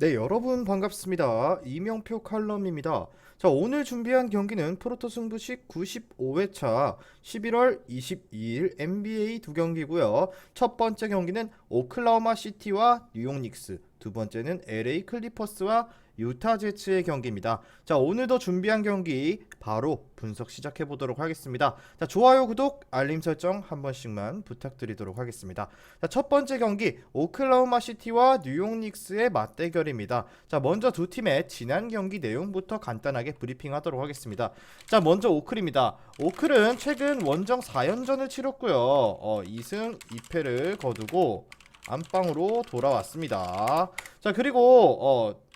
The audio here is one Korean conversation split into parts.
네, 여러분 반갑습니다. 이명표 칼럼입니다. 자, 오늘 준비한 경기는 프로토 승부식 95회차 11월 22일 NBA 두 경기고요. 첫 번째 경기는 오클라호마 시티와 뉴욕 닉스, 두 번째는 LA 클리퍼스와 유타 제츠의 경기입니다. 자, 오늘도 준비한 경기 바로 분석 시작해 보도록 하겠습니다. 자, 좋아요, 구독, 알림 설정 한 번씩만 부탁드리도록 하겠습니다. 자, 첫 번째 경기 오클라호마 시티와 뉴욕 닉스의 맞대결입니다. 자, 먼저 두 팀의 지난 경기 내용부터 간단하게 브리핑하도록 하겠습니다. 자, 먼저 오클입니다. 오클은 최근 원정 4연전을 치렀고요. 어, 2승 2패를 거두고 안방으로 돌아왔습니다. 자, 그리고 어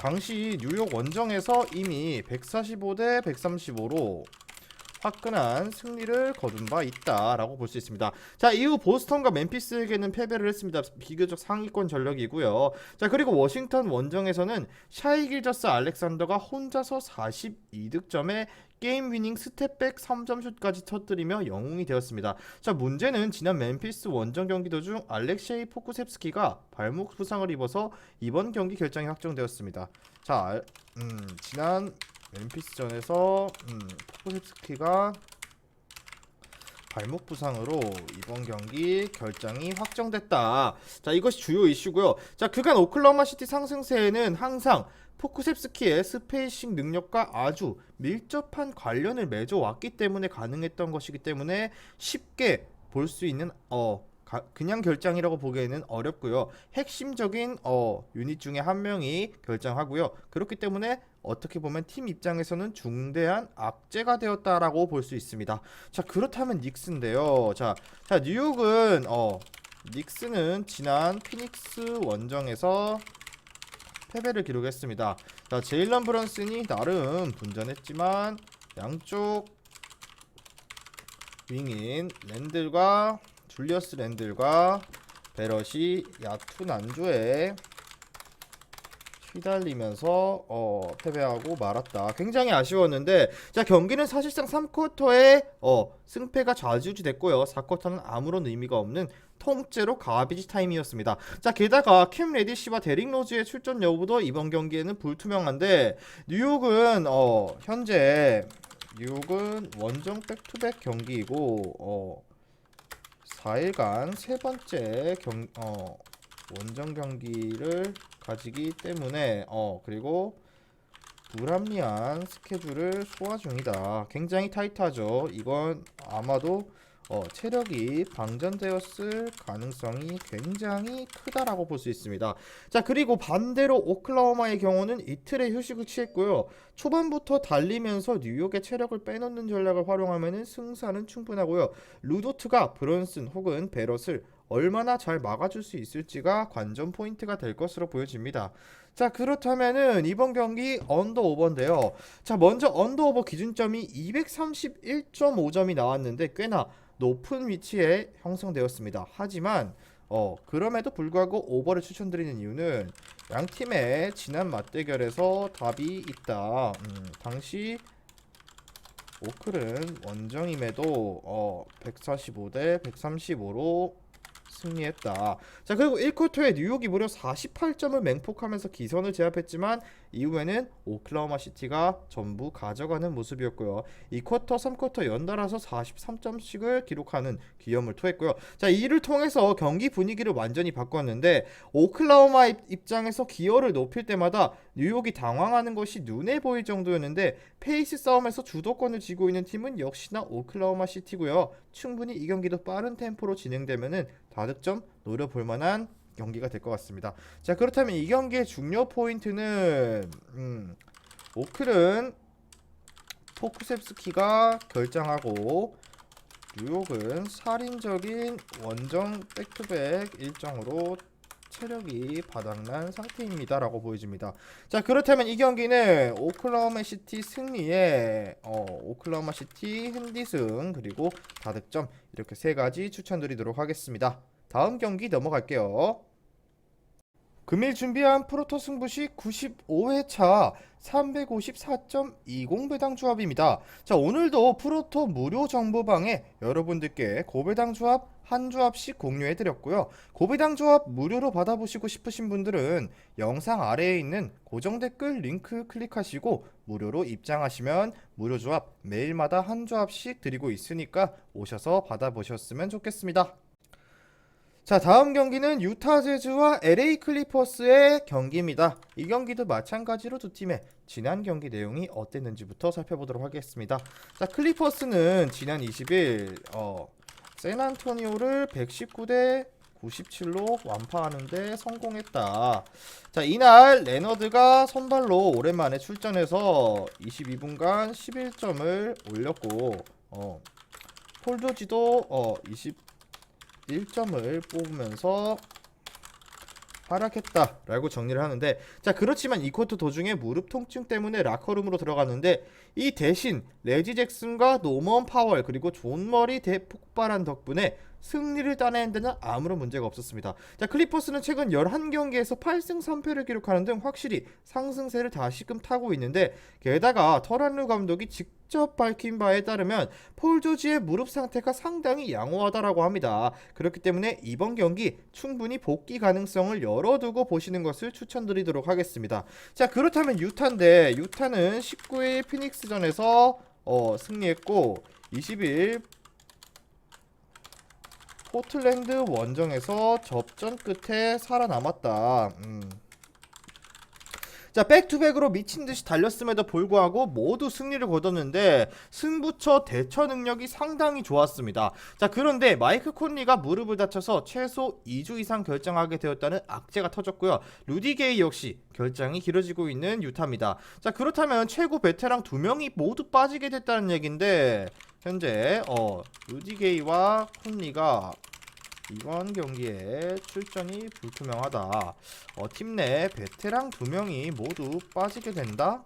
당시 뉴욕 원정에서 이미 145 대 135로 화끈한 승리를 거둔 바 있다라고 볼 수 있습니다. 자 이후 보스턴과 멤피스에게는 패배를 했습니다. 비교적 상위권 전력이고요. 자 그리고 워싱턴 원정에서는 샤이 길저스 알렉산더가 혼자서 42득점에 게임 위닝 스텝백 3점슛까지 터뜨리며 영웅이 되었습니다. 자 문제는 지난 멤피스 원정 경기 도중 알렉셰이 포쿠셉스키가 발목 부상을 입어서 이번 경기 결정이 확정되었습니다. 자 알- 음, 지난 멤피스전에서 음, 포쿠셉스키가 발목 부상으로 이번 경기 결정이 확정됐다. 자, 이것이 주요 이슈고요. 자, 그간 오클라호마 시티 상승세에는 항상 포쿠셉스키의 스페이싱 능력과 아주 밀접한 관련을 맺어 왔기 때문에 가능했던 것이기 때문에 쉽게 볼 수 있는 어 가- 그냥 결장이라고 보기에는 어렵고요. 핵심적인 어 유닛 중에 한 명이 결정하고요. 그렇기 때문에 어떻게 보면 팀 입장에서는 중대한 악재가 되었다라고 볼 수 있습니다. 자 그렇다면 닉스인데요. 자, 자 뉴욕은 어 닉스는 지난 피닉스 원정에서 패배를 기록했습니다. 자 제일런 브런슨이 나름 분전했지만 양쪽 윙인 랜들과 줄리어스 랜들과 베럿이 야투 난조에 휘달리면서 어, 패배하고 말았다. 굉장히 아쉬웠는데 자 경기는 사실상 3쿼터에 어, 승패가 좌지우지 됐고요. 4쿼터는 아무런 의미가 없는 통째로 가비지 타임이었습니다. 자 게다가 캠 레디시와 데릭 로즈의 출전 여부도 이번 경기에는 불투명한데 뉴욕은 어, 현재 뉴욕은 원정 백투백 경기이고 어, 4일간 세 번째 경, 어, 원정 경기를 가지기 때문에 어 그리고 불합리한 스케줄을 소화 중이다. 굉장히 타이트하죠. 이건 아마도 어, 체력이 방전되었을 가능성이 굉장히 크다라고 볼 수 있습니다. 자, 그리고 반대로 오클라호마의 경우는 이틀의 휴식을 취했고요. 초반부터 달리면서 뉴욕의 체력을 빼놓는 전략을 활용하면 승산은 충분하고요. 루도트가 브런슨 혹은 베럿을 얼마나 잘 막아줄 수 있을지가 관전 포인트가 될 것으로 보여집니다. 자 그렇다면은 이번 경기 언더 오버인데요. 자 먼저 언더 오버 기준점이 231.5점이 나왔는데 꽤나 높은 위치에 형성되었습니다. 하지만 어 그럼에도 불구하고 오버를 추천드리는 이유는 양 팀의 지난 맞대결에서 답이 있다. 음, 당시 오클은 원정임에도 어 145대 135로 승리했다. 자 그리고 1쿼터에 뉴욕이 무려 48점을 맹폭하면서 기선을 제압했지만 이후에는 오클라호마 시티가 전부 가져가는 모습이었고요. 2쿼터, 3쿼터 연달아서 43점씩을 기록하는 기염을 토했고요. 자 이를 통해서 경기 분위기를 완전히 바꿨는데 오클라호마 입- 입장에서 기여를 높일 때마다 뉴욕이 당황하는 것이 눈에 보일 정도였는데 페이스 싸움에서 주도권을 쥐고 있는 팀은 역시나 오클라호마 시티고요. 충분히 이 경기도 빠른 템포로 진행되면은 다득점 노려볼 만한 경기가 될 것 같습니다. 자 그렇다면 이 경기의 중요 포인트는 음, 오클은 포쿠셉스키가 결정하고 뉴욕은 살인적인 원정 백투백 일정으로 체력이 바닥난 상태입니다 라고 보여집니다. 자 그렇다면 이 경기는 오클라호마 시티 승리에 어, 오클라호마 시티 핸디승 그리고 다득점 이렇게 세 가지 추천드리도록 하겠습니다. 다음 경기 넘어갈게요. 금일 준비한 프로토 승부식 95회차 354.20 배당 조합입니다. 자, 오늘도 프로토 무료 정보방에 여러분들께 고배당 조합 한 조합씩 공유해 드렸고요. 고배당 조합 무료로 받아보시고 싶으신 분들은 영상 아래에 있는 고정 댓글 링크 클릭하시고 무료로 입장하시면 무료 조합 매일마다 한 조합씩 드리고 있으니까 오셔서 받아보셨으면 좋겠습니다. 자, 다음 경기는 유타 제즈와 LA 클리퍼스의 경기입니다. 이 경기도 마찬가지로 두 팀의 지난 경기 내용이 어땠는지부터 살펴보도록 하겠습니다. 자, 클리퍼스는 지난 20일 어, 샌안토니오를 119대 97로 완파하는데 성공했다. 자, 이날 레너드가 선발로 오랜만에 출전해서 22분간 11점을 올렸고 어, 폴조지도 어, 20 1점을 뽑으면서 활약했다 라고 정리를 하는데 자 그렇지만 이 쿼터 도중에 무릎 통증 때문에 라커룸으로 들어갔는데 이 대신 레지 잭슨과 노먼 파월 그리고 존 머리 대폭발한 덕분에 승리를 따내는 데는 아무런 문제가 없었습니다. 자 클리퍼스는 최근 11경기에서 8승 3패를 기록하는 등 확실히 상승세를 다시금 타고 있는데 게다가 터란루 감독이 직접 밝힌 바에 따르면 폴 조지의 무릎 상태가 상당히 양호하다라고 합니다. 그렇기 때문에 이번 경기 충분히 복귀 가능성을 열어두고 보시는 것을 추천드리도록 하겠습니다. 자 그렇다면 유타인데 유타는 19일 피닉스전에서 어, 승리했고 20일 포틀랜드 원정에서 접전 끝에 살아남았다. 음. 자, 백투백으로 미친 듯이 달렸음에도 불구하고 모두 승리를 거뒀는데 승부처 대처 능력이 상당히 좋았습니다. 자, 그런데 마이크 콘리가 무릎을 다쳐서 최소 2주 이상 결정하게 되었다는 악재가 터졌고요. 루디 게이 역시 결장이 길어지고 있는 유타입니다. 자, 그렇다면 최고 베테랑 두 명이 모두 빠지게 됐다는 얘긴데 현재 어, 루디 게이와 콘리가 이번 경기에 출전이 불투명하다. 어, 팀 내 베테랑 두 명이 모두 빠지게 된다.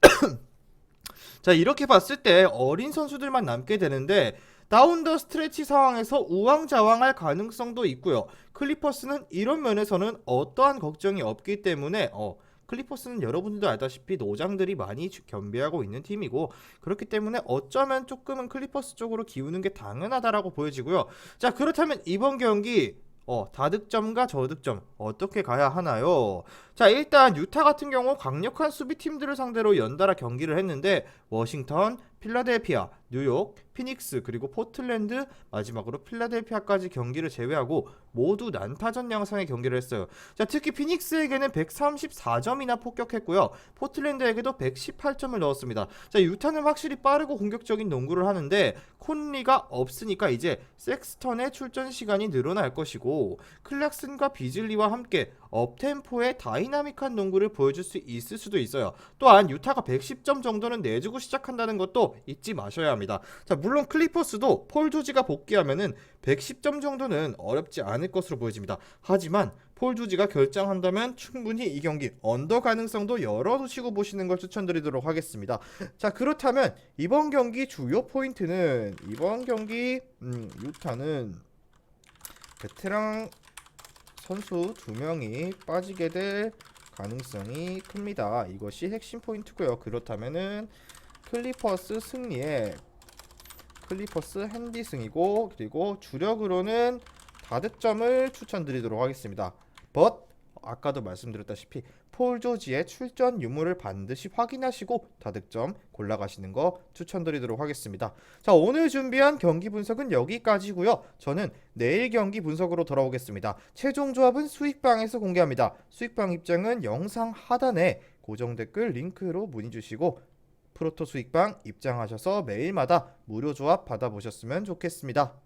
자 이렇게 봤을 때 어린 선수들만 남게 되는데 다운더 스트레치 상황에서 우왕좌왕할 가능성도 있고요. 클리퍼스는 이런 면에서는 어떠한 걱정이 없기 때문에 어, 클리퍼스는 여러분들도 알다시피 노장들이 많이 주- 겸비하고 있는 팀이고 그렇기 때문에 어쩌면 조금은 클리퍼스 쪽으로 기우는 게 당연하다라고 보여지고요. 자 그렇다면 이번 경기 어, 다득점과 저득점 어떻게 가야 하나요? 자 일단 유타 같은 경우 강력한 수비팀들을 상대로 연달아 경기를 했는데 워싱턴, 필라델피아, 뉴욕, 피닉스 그리고 포틀랜드 마지막으로 필라델피아까지 경기를 제외하고 모두 난타전 양상의 경기를 했어요. 자 특히 피닉스에게는 134점이나 폭격했고요. 포틀랜드에게도 118점을 넣었습니다. 자 유타는 확실히 빠르고 공격적인 농구를 하는데 콘리가 없으니까 이제 섹스턴의 출전 시간이 늘어날 것이고 클락슨과 비즐리와 함께 업템포의 다이나믹한 농구를 보여줄 수 있을 수도 있어요. 또한 유타가 110점 정도는 내주고 시작한다는 것도 잊지 마셔야 합니다. 자, 물론 클리퍼스도 폴 조지가 복귀하면은 110점 정도는 어렵지 않을 것으로 보여집니다. 하지만 폴 조지가 결정한다면 충분히 이 경기 언더 가능성도 열어두시고 보시는 걸 추천드리도록 하겠습니다. 자, 그렇다면 이번 경기 주요 포인트는 이번 경기 음, 유타는 베테랑 선수 두 명이 빠지게 될 가능성이 큽니다. 이것이 핵심 포인트고요. 그렇다면은 클리퍼스 승리에 클리퍼스 핸디 승이고 그리고 주력으로는 다득점을 추천드리도록 하겠습니다. but 아까도 말씀드렸다시피 폴 조지의 출전 유무를 반드시 확인하시고 다득점 골라가시는 거 추천드리도록 하겠습니다. 자 오늘 준비한 경기 분석은 여기까지고요. 저는 내일 경기 분석으로 돌아오겠습니다. 최종 조합은 수익방에서 공개합니다. 수익방 입장은 영상 하단에 고정 댓글 링크로 문의 주시고 프로토 수익방 입장하셔서 매일마다 무료 조합 받아보셨으면 좋겠습니다.